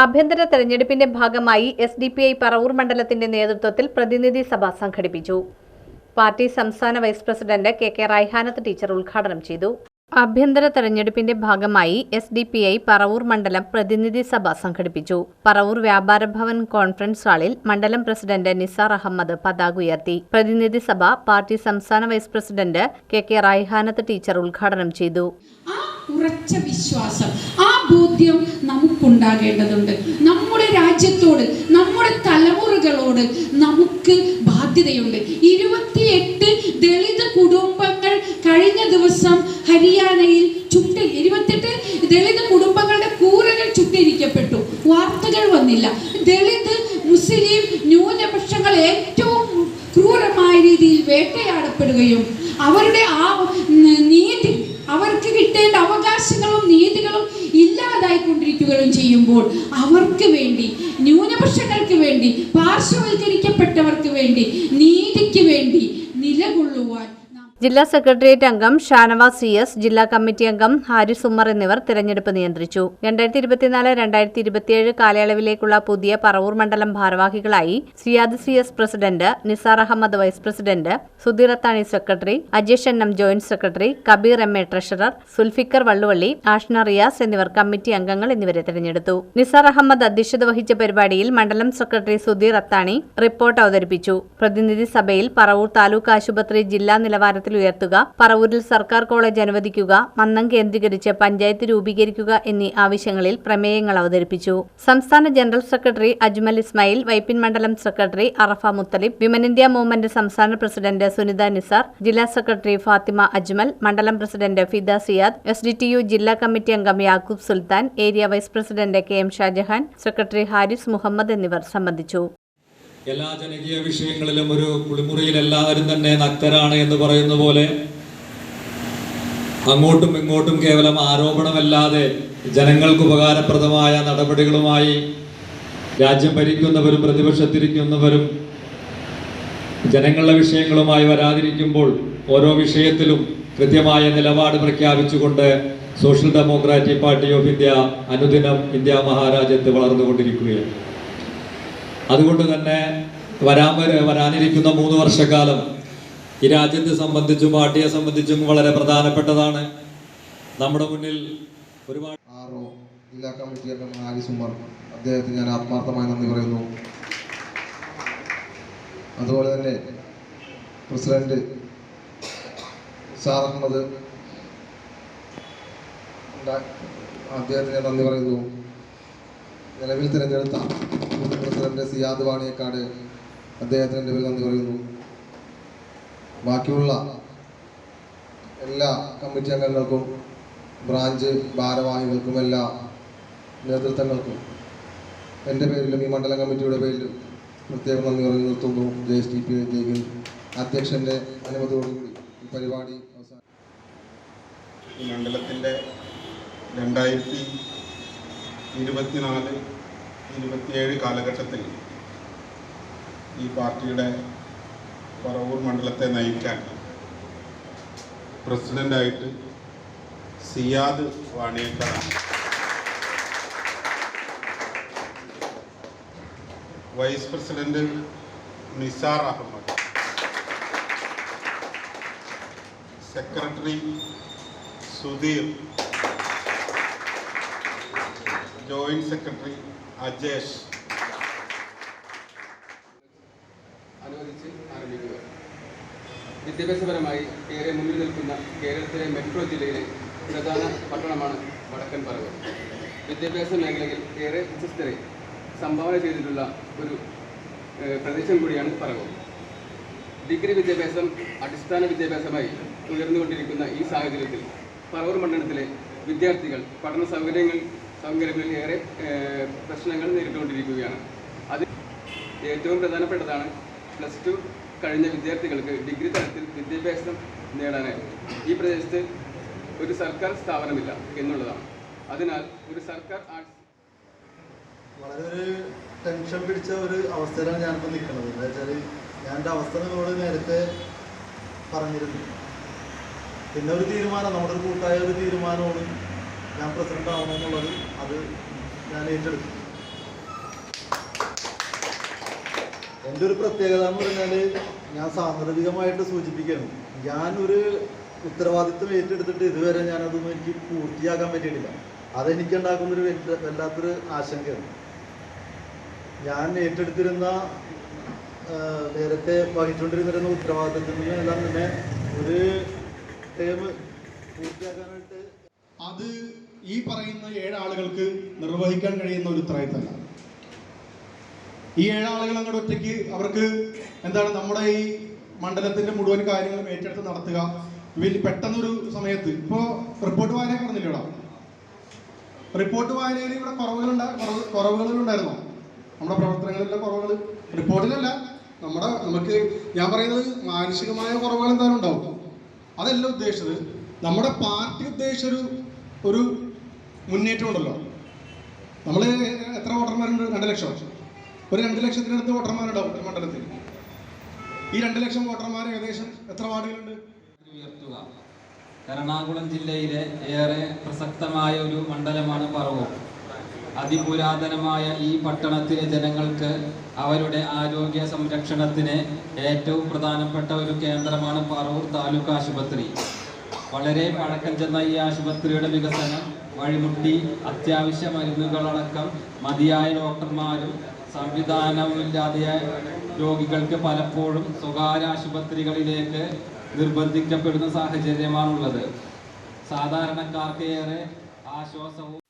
ആഭ്യന്തര തെരഞ്ഞെടുപ്പിന്റെ ഭാഗമായി S D P I Paravur മണ്ഡലത്തിന്റെ നേതൃത്വത്തിൽ പ്രതിനിധി സഭ സംഘടിപ്പിച്ചു. പാർട്ടി സംസ്ഥാന vice president K K Raihanath teacher ഉദ്ഘാടനം ചെയ്തു. ആഭ്യന്തര തെരഞ്ഞെടുപ്പിന്റെ ഭാഗമായി S D P I Paravur മണ്ഡലം പ്രതിനിധി സഭ സംഘടിപ്പിച്ചു. പറവൂർ വ്യാപാര ഭവൻ കോൺഫറൻസ് ഹാളിൽ മണ്ഡലം പ്രസിഡന്റ് നിസാർ അഹമ്മദ് പതാക ഉയർത്തി. പ്രതിനിധി സഭ പാർട്ടി സംസ്ഥാന vice president K K Raihanath teacher ഉദ്ഘാടനം ചെയ്തു. ഉറച്ച വിശ്വാസം ആ ബോധ്യം നമുക്കുണ്ടാകേണ്ടതുണ്ട്. നമ്മുടെ രാജ്യത്തോട് നമ്മുടെ തലമുറകളോട് നമുക്ക് ബാധ്യതയുണ്ട്. ഇരുപത്തിയെട്ട് ദളിത് കുടുംബങ്ങൾ കഴിഞ്ഞ ദിവസം ഹരിയാനയിൽ ചുട്ട് ഇരുപത്തെട്ട് ദളിത് കുടുംബങ്ങളുടെ കൂരകൾ ചുട്ടിരിക്കപ്പെട്ടു വാർത്തകൾ വന്നില്ല. ദളിത് മുസ്ലിം ന്യൂനപക്ഷങ്ങൾ ഏറ്റവും ക്രൂരമായ രീതിയിൽ വേട്ടയാടപ്പെടുകയും അവരുടെ ആ നീതി അവർക്ക് കിട്ടേണ്ട അവകാശങ്ങളും നീതികളും ഇല്ലാതായിക്കൊണ്ടിരിക്കുകയും ചെയ്യുമ്പോൾ അവർക്ക് വേണ്ടി ന്യൂനപക്ഷങ്ങൾക്ക് വേണ്ടി പാർശ്വവൽക്കരിക്കപ്പെട്ടവർക്ക് വേണ്ടി നീതിക്ക് വേണ്ടി നിലകൊള്ളുവാൻ ജില്ലാ സെക്രട്ടേറിയറ്റ് അംഗം ഷാനവാസ് സി എസ് ജില്ലാ കമ്മിറ്റി അംഗം ഹാരിസ് ഉമ്മർ എന്നിവർ തിരഞ്ഞെടുപ്പ് നിയന്ത്രിച്ചു. രണ്ടായിരത്തി ഇരുപത്തിനാല് രണ്ടായിരത്തി ഇരുപത്തിയേഴ് കാലയളവിലേക്കുള്ള പുതിയ പറവൂർ മണ്ഡലം ഭാരവാഹികളായി Siyad C S president Nisar Ahammed vice president Sudheer Athani secretary Ajesh N M joint secretary Kabeer M A treasurer Sulfikar Valluvally Ashna Riyas എന്നിവർ കമ്മിറ്റി അംഗങ്ങൾ എന്നിവരെ തിരഞ്ഞെടുത്തു. നിസാർ അഹമ്മദ് അധ്യക്ഷത വഹിച്ച പരിപാടിയിൽ മണ്ഡലം സെക്രട്ടറി സുധീർ അത്താണി റിപ്പോർട്ട് അവതരിപ്പിച്ചു. പ്രതിനിധി സഭയിൽ പറവൂർ താലൂക്ക് ആശുപത്രി ജില്ലാ നിലവാരത്തിൽ ഉയർത്തുക പറവൂരിൽ സർക്കാർ കോളേജ് അനുവദിക്കുക മന്നം കേന്ദ്രീകരിച്ച് പഞ്ചായത്ത് രൂപീകരിക്കുക എന്നീ ആവശ്യങ്ങളിൽ പ്രമേയങ്ങൾ അവതരിപ്പിച്ചു. സംസ്ഥാന ജനറൽ സെക്രട്ടറി അജ്മൽ ഇസ്മായിൽ വൈപ്പിൻ മണ്ഡലം secretary Arafa Muthalib women India movement സംസ്ഥാന പ്രസിഡന്റ് സുനിത നിസാർ ജില്ലാ സെക്രട്ടറി ഫാത്തിമ അജ്മൽ മണ്ഡലം president Fida Siyad S D T U ജില്ലാ കമ്മിറ്റി അംഗം Yakoob Sultan area vice president K M Shajahan secretary Haris Muhammad എന്നിവർ സംബന്ധിച്ചു. എല്ലാ ജനകീയ വിഷയങ്ങളിലും ഒരു കുളിമുറിയിൽ എല്ലാവരും തന്നെ നക്തരാണ് എന്ന് പറയുന്ന പോലെ അങ്ങോട്ടും ഇങ്ങോട്ടും കേവലം ആരോപണമല്ലാതെ ജനങ്ങൾക്ക് ഉപകാരപ്രദമായ നടപടികളുമായി രാജ്യം ഭരിക്കുന്നവരും പ്രതിപക്ഷത്തിരിക്കുന്നവരും ജനങ്ങളുടെ വിഷയങ്ങളുമായി വരാതിരിക്കുമ്പോൾ ഓരോ വിഷയത്തിലും കൃത്യമായ നിലപാട് പ്രഖ്യാപിച്ചുകൊണ്ട് social democratic party of India അനുദിനം ഇന്ത്യ മഹാരാജ്യത്ത് വളർന്നുകൊണ്ടിരിക്കുകയാണ്. അതുകൊണ്ട് തന്നെ വരാൻ വര- വരാനിരിക്കുന്ന മൂന്ന് വർഷക്കാലം ഈ രാജ്യത്തെ സംബന്ധിച്ചും പാർട്ടിയെ സംബന്ധിച്ചും വളരെ പ്രധാനപ്പെട്ടതാണ്. നമ്മുടെ മുന്നിൽ ഒരുപാട് ആറോ ജില്ലാ കമ്മിറ്റി അംഗം ആലിസ് ഉമ്മർ അദ്ദേഹത്തിന് ഞാൻ ആത്മാർത്ഥമായി നന്ദി പറയുന്നു. അതുപോലെ തന്നെ പ്രസിഡന്റ് സാർ അഹമ്മദ് അദ്ദേഹത്തിന് നന്ദി പറയുന്നു. നിലവിൽ തിരഞ്ഞെടുത്ത പ്രസിഡന്റ് സിയാദ് വാണിയക്കാട് അദ്ദേഹത്തിന് എന്റെ പേരിൽ നന്ദി പറയുന്നു. ബാക്കിയുള്ള എല്ലാ കമ്മിറ്റി അംഗങ്ങൾക്കും ബ്രാഞ്ച് ഭാരവാഹികൾക്കും എല്ലാ നേതൃത്വങ്ങൾക്കും എന്റെ പേരിലും ഈ മണ്ഡലം കമ്മിറ്റിയുടെ പേരിലും പ്രത്യേകം നന്ദി പറഞ്ഞു നിർത്തുന്നു. J S T P I അധ്യക്ഷന്റെ അനുമതിയോടുകൂടി ഈ പരിപാടി അവസാനം ഈ മണ്ഡലത്തിന്റെ രണ്ടായിരത്തി ഇരുപത്തിനാല് ഇരുപത്തിയേഴ് കാലഘട്ടത്തിൽ ഈ പാർട്ടിയുടെ പറവൂർ മണ്ഡലത്തെ നയിക്കാൻ പ്രസിഡന്റായിട്ട് Siyad വാണിയക്കാടാണ് vice president Nisar Ahammed. Secretary Sudheer joint secretary Ajesh. അനുവദിച്ച് ആരംഭിക്കുക. വിദ്യാഭ്യാസപരമായി ഏറെ മുന്നിൽ നിൽക്കുന്ന കേരളത്തിലെ മെട്രോ ജില്ലയിലെ പ്രധാന പട്ടണമാണ് വടക്കൻ പറവ്. വിദ്യാഭ്യാസ മേഖലയിൽ ഏറെ പ്രശസ്തരെ സംഭാവന ചെയ്തിട്ടുള്ള ഒരു പ്രദേശം കൂടിയാണ് പറവ്. ഡിഗ്രി വിദ്യാഭ്യാസം അടിസ്ഥാന വിദ്യാഭ്യാസമായി ഉയർന്നുകൊണ്ടിരിക്കുന്ന ഈ സാഹചര്യത്തിൽ പറവൂർ മണ്ഡലത്തിലെ വിദ്യാർത്ഥികൾ പഠന സൗകര്യങ്ങൾ സൗകര്യങ്ങളിൽ ഏറെ പ്രശ്നങ്ങൾ നേരിട്ടുകൊണ്ടിരിക്കുകയാണ്. അത് ഏറ്റവും പ്രധാനപ്പെട്ടതാണ്. പ്ലസ് ടു കഴിഞ്ഞ വിദ്യാർത്ഥികൾക്ക് ഡിഗ്രി തലത്തിൽ വിദ്യാഭ്യാസം നേടാനായി. ഈ പ്രദേശത്ത് ഒരു സർക്കാർ സ്ഥാപനമില്ല എന്നുള്ളതാണ്. അതിനാൽ ഒരു സർക്കാർ ആർട്സ് വളരെ ഒരു ടെൻഷൻ പിടിച്ച ഒരു അവസ്ഥയിലാണ് ഞാനിപ്പോൾ നിൽക്കുന്നത്. എന്താ വെച്ചാൽ ഞാൻ എന്റെ അവസ്ഥ നിങ്ങളോട് നേരത്തെ പറഞ്ഞിരുന്നു. പിന്നെ ഒരു തീരുമാനം നമ്മുടെ ഒരു കൂട്ടായ ഒരു തീരുമാനമാണ് ഞാൻ പ്രസിഡന്റ് ആവണമെന്നുള്ളത് അത് ഞാൻ ഏറ്റെടുക്കും എന്റെ ഒരു പ്രത്യേകത എന്ന് പറഞ്ഞാൽ ഞാൻ സാന്ദർഭികമായിട്ട് സൂചിപ്പിക്കുകയാണ്. ഞാനൊരു ഉത്തരവാദിത്വം ഏറ്റെടുത്തിട്ട് ഇതുവരെ ഞാനതൊന്നും എനിക്ക് പൂർത്തിയാക്കാൻ പറ്റിയിട്ടില്ല. അതെനിക്കുണ്ടാക്കുന്നൊരു വല്ലാത്തൊരു ആശങ്കയാണ്. ഞാൻ ഏറ്റെടുത്തിരുന്ന നേരത്തെ വഹിച്ചുകൊണ്ടിരുന്നിരുന്ന ഉത്തരവാദിത്തത്തിൽ നിന്ന് എല്ലാം തന്നെ ഒരു ടേം പൂർത്തിയാക്കാനായിട്ട് അത് ഈ പറയുന്ന ഏഴാളുകൾക്ക് നിർവഹിക്കാൻ കഴിയുന്ന ഒരു ഉത്തരവാദിത്തമല്ല ഈ ഏഴാളുകൾ അങ്ങോട്ട് ഒറ്റയ്ക്ക് അവർക്ക് എന്താണ് നമ്മുടെ ഈ മണ്ഡലത്തിന്റെ മുഴുവൻ കാര്യങ്ങളും ഏറ്റെടുത്ത് നടത്തുക. വലിയ പെട്ടെന്നൊരു സമയത്ത് ഇപ്പോ റിപ്പോർട്ട് വായന പറഞ്ഞില്ലടാ റിപ്പോർട്ട് വായനയിൽ ഇവിടെ കുറവുകളുണ്ട കുറവുകളുണ്ടായിരുന്നോ നമ്മുടെ പ്രവർത്തനങ്ങളിലെ കുറവുകൾ. റിപ്പോർട്ടിലല്ല നമ്മുടെ നമുക്ക് ഞാൻ പറയുന്നത് മാനസികമായ കുറവുകൾ എന്തായാലും ഉണ്ടാവും. അതല്ല ഉദ്ദേശിച്ചത്. നമ്മുടെ പാർട്ടി ഉദ്ദേശിച്ച ഒരു ഒരു മുന്നേറ്റം ഉണ്ടല്ലോ നമ്മൾ എത്ര വോട്ടർമാരുണ്ട്? രണ്ട് ലക്ഷം. ഒരു രണ്ട് ലക്ഷത്തിനടുത്ത് വോട്ടർമാരുണ്ടാവും ഒരു മണ്ഡലത്തിൽ. ഈ രണ്ട് ലക്ഷം വോട്ടർമാർ ഏകദേശം എത്ര വാർഡുകളുണ്ട്? ഉയർത്തുക. എറണാകുളം ജില്ലയിലെ ഏറെ പ്രസക്തമായ ഒരു മണ്ഡലമാണ് പറവൂർ. അതിപുരാതനമായ ഈ പട്ടണത്തിലെ ജനങ്ങൾക്ക് അവരുടെ ആരോഗ്യ സംരക്ഷണത്തിന് ഏറ്റവും പ്രധാനപ്പെട്ട ഒരു കേന്ദ്രമാണ് പറവൂർ താലൂക്ക് ആശുപത്രി. വളരെ പഴക്കം ചെന്ന ഈ ആശുപത്രിയുടെ വികസനം വഴിമുട്ടി അത്യാവശ്യ മരുന്നുകളടക്കം മതിയായ ഡോക്ടർമാരും സംവിധാനമില്ലാതെ രോഗികൾക്ക് പലപ്പോഴും സ്വകാര്യ ആശുപത്രികളിലേക്ക് നിർബന്ധിക്കപ്പെടുന്ന സാഹചര്യമാണുള്ളത്. സാധാരണക്കാർക്ക് ഏറെ ആശ്വാസവും